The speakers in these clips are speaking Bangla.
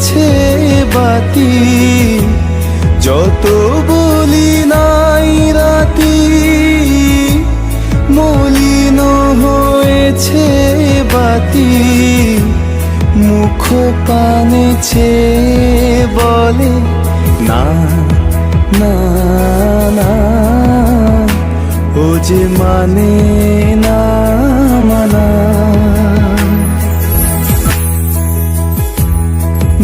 হয়েছে বাতি। যত বলি নাই রাতি, মলিন হয়েছে বাতি। মুখ পানেছে বলে, না না না। ও যে মানা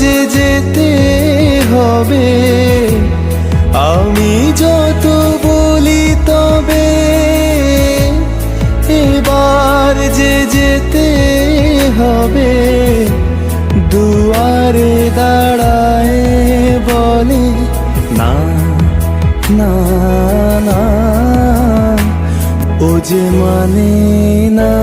যে যেতে হবে। আমি যত বলি তবে এবার যে যেতে হবে, দুয়ারে দাঁড়ায় বলে না না না। ও যে মানে না